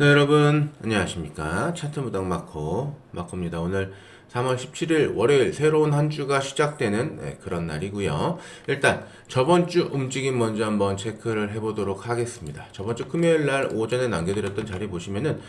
네, 여러분 안녕하십니까 차트 무당 마코 마코입니다. 오늘 3월 17일 월요일 새로운 한 주가 시작되는 네, 그런 날이고요. 일단 저번 주 움직임 먼저 한번 체크를 해보도록 하겠습니다. 저번 주 금요일 날 오전에 남겨드렸던 자리 보시면은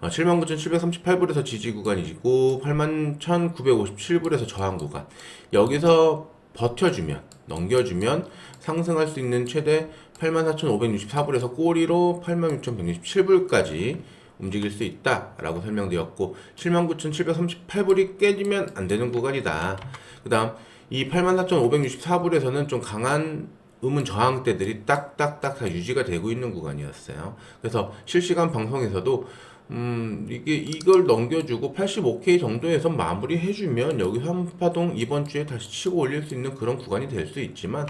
어, 79,738불에서 지지 구간이고 81,957불에서 저항 구간 여기서 버텨주면 넘겨주면 상승할 수 있는 최대 84,564불에서 꼬리로 86,167불까지 움직일 수 있다라고 설명드렸고 79,738불이 깨지면 안 되는 구간이다. 그다음 이 84,564불에서는 좀 강한 음은 저항대들이 딱딱딱 다 유지가 되고 있는 구간이었어요. 그래서 실시간 방송에서도 음, 이게 이걸 넘겨주고 85K 정도에서 마무리해주면 여기서 한파동 이번 주에 다시 치고 올릴 수 있는 그런 구간이 될 수 있지만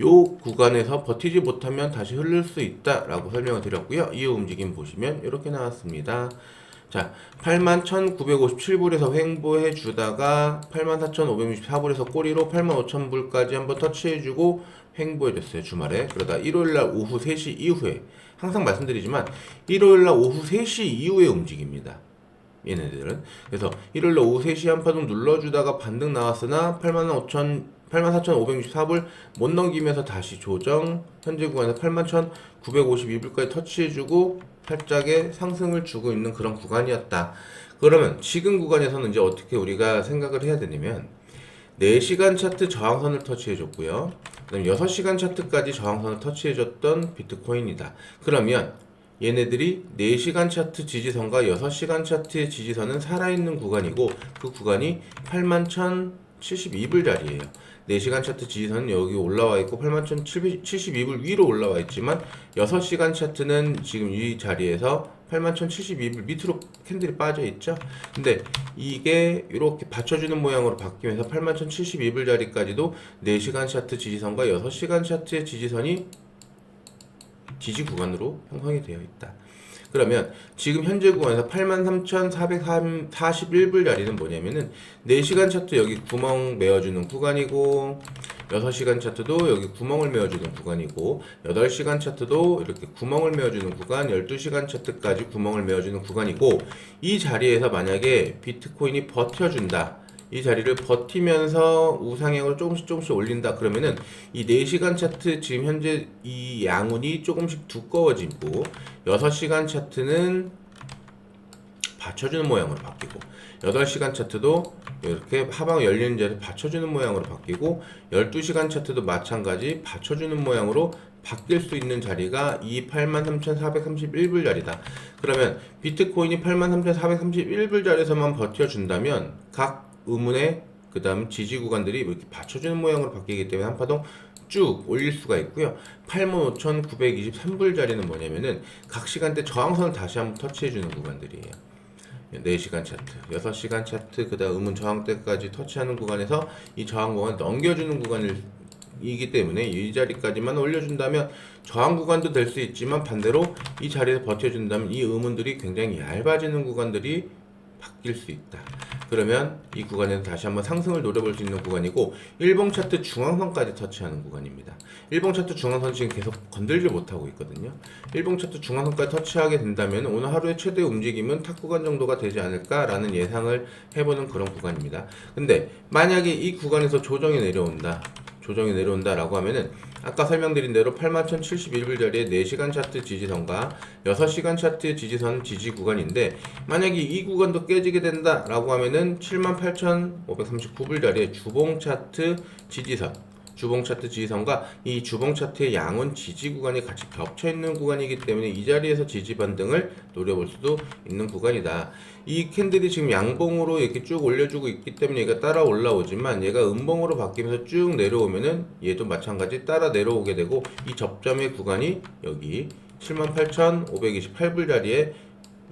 요 구간에서 버티지 못하면 다시 흐를 수 있다라고 설명을 드렸고요. 이 움직임 보시면 이렇게 나왔습니다. 자, 81,957불에서 횡보해 주다가 84,564불에서 꼬리로 85,000불까지 한번 터치해 주고 횡보해 줬어요, 주말에. 그러다 일요일 날 오후 3시 이후에, 항상 말씀드리지만, 일요일 날 오후 3시 이후에 움직입니다. 얘네들은. 그래서 일요일 날 오후 3시 한 파동 눌러 주다가 반등 나왔으나 85,000 84,564불 못 넘기면서 다시 조정 현재 구간에서 81,952불까지 터치해주고 살짝의 상승을 주고 있는 그런 구간이었다. 그러면 지금 구간에서는 이제 어떻게 우리가 생각을 해야 되냐면 4시간 차트 저항선을 터치해줬고요. 그다음 6시간 차트까지 저항선을 터치해줬던 비트코인이다. 그러면 얘네들이 4시간 차트 지지선과 6시간 차트의 지지선은 살아있는 구간이고 그 구간이 81,072불 자리예요. 4시간 차트 지지선은 여기 올라와 있고 81,072불 위로 올라와 있지만 6시간 차트는 지금 이 자리에서 81,072불 밑으로 캔들이 빠져 있죠. 근데 이게 이렇게 받쳐주는 모양으로 바뀌면서 81,072불 자리까지도 4시간 차트 지지선과 6시간 차트의 지지선이 지지 구간으로 형성이 되어 있다. 그러면 지금 현재 구간에서 83,441불 자리는 뭐냐면은 4시간 차트 여기 구멍 메어주는 구간이고 6시간 차트도 여기 구멍을 메어주는 구간이고 8시간 차트도 이렇게 구멍을 메어주는 구간 12시간 차트까지 구멍을 메어주는 구간이고 이 자리에서 만약에 비트코인이 버텨준다 이 자리를 버티면서 우상향으로 조금씩 조금씩 올린다 그러면은 이 4시간 차트 지금 현재 이 양운이 조금씩 두꺼워지고 6시간 차트는 받쳐주는 모양으로 바뀌고 8시간 차트도 이렇게 하방 열리는 자리 받쳐주는 모양으로 바뀌고 12시간 차트도 마찬가지 받쳐주는 모양으로 바뀔 수 있는 자리가 이 83,431불 자리다. 그러면 비트코인이 83,431불 자리에서만 버텨준다면 각 의문의 그 다음 지지 구간들이 이렇게 받쳐주는 모양으로 바뀌기 때문에 한파동 쭉 올릴 수가 있고요. 85,923불 자리는 뭐냐면은 각 시간대 저항선을 다시 한번 터치해주는 구간들이에요. 4시간 차트, 6시간 차트, 그 다음 음운 저항대까지 터치하는 구간에서 이 저항 구간 넘겨주는 구간을 이기 때문에 이 자리까지만 올려준다면 저항 구간도 될 수 있지만 반대로 이 자리에서 버텨준다면 이 음운들이 굉장히 얇아지는 구간들이 바뀔 수 있다. 그러면 이 구간에서 다시 한번 상승을 노려볼 수 있는 구간이고 일봉 차트 중앙선까지 터치하는 구간입니다. 일봉 차트 중앙선 지금 계속 건들지 못하고 있거든요. 일봉 차트 중앙선까지 터치하게 된다면 오늘 하루의 최대 움직임은 탑 구간 정도가 되지 않을까라는 예상을 해보는 그런 구간입니다. 근데 만약에 이 구간에서 조정이 내려온다. 조정이 내려온다라고 하면은 아까 설명드린 대로 81,071불 자리에 4시간 차트 지지선과 6시간 차트 지지선 지지 구간인데 만약에 이 구간도 깨지게 된다라고 하면은 78,539불 자리에 주봉 차트 지지선 주봉 차트 지지선과 이 주봉 차트의 양은 지지 구간이 같이 겹쳐 있는 구간이기 때문에 이 자리에서 지지 반등을 노려볼 수도 있는 구간이다. 이 캔들이 지금 양봉으로 이렇게 쭉 올려주고 있기 때문에 얘가 따라 올라오지만 얘가 음봉으로 바뀌면서 쭉 내려오면은 얘도 마찬가지 따라 내려오게 되고 이 접점의 구간이 여기 78,528불 자리에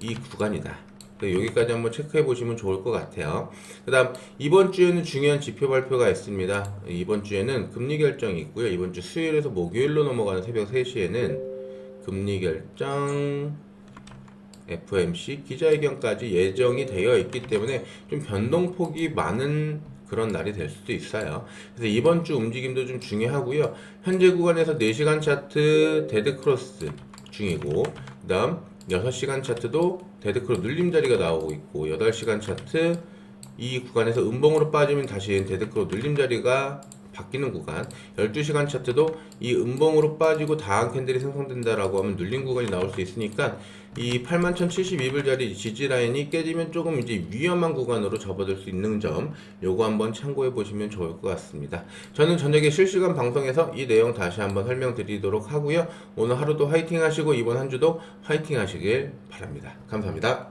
이 구간이다. 네, 여기까지 한번 체크해 보시면 좋을 것 같아요. 그 다음, 이번 주에는 중요한 지표 발표가 있습니다. 이번 주에는 금리 결정이 있고요. 이번 주 수요일에서 목요일로 넘어가는 새벽 3시에는 금리 결정, FMC 기자회견까지 예정이 되어 있기 때문에 좀 변동폭이 많은 그런 날이 될 수도 있어요. 그래서 이번 주 움직임도 좀 중요하고요. 현재 구간에서 4시간 차트 데드 크로스 중이고, 그 다음 6시간 차트도 데드크로 눌림 자리가 나오고 있고 8시간 차트 이 구간에서 음봉으로 빠지면 다시 데드크로 눌림 자리가 바뀌는 구간 12시간 차트도 이 음봉으로 빠지고 다음 캔들이 생성된다라고 하면 눌림 구간이 나올 수 있으니까 이 81,072불 자리 지지 라인이 깨지면 조금 이제 위험한 구간으로 접어들 수 있는 점 요거 한번 참고해 보시면 좋을 것 같습니다. 저는 저녁에 실시간 방송에서 이 내용 다시 한번 설명드리도록 하고요. 오늘 하루도 화이팅 하시고 이번 한 주도 화이팅 하시길 바랍니다. 감사합니다.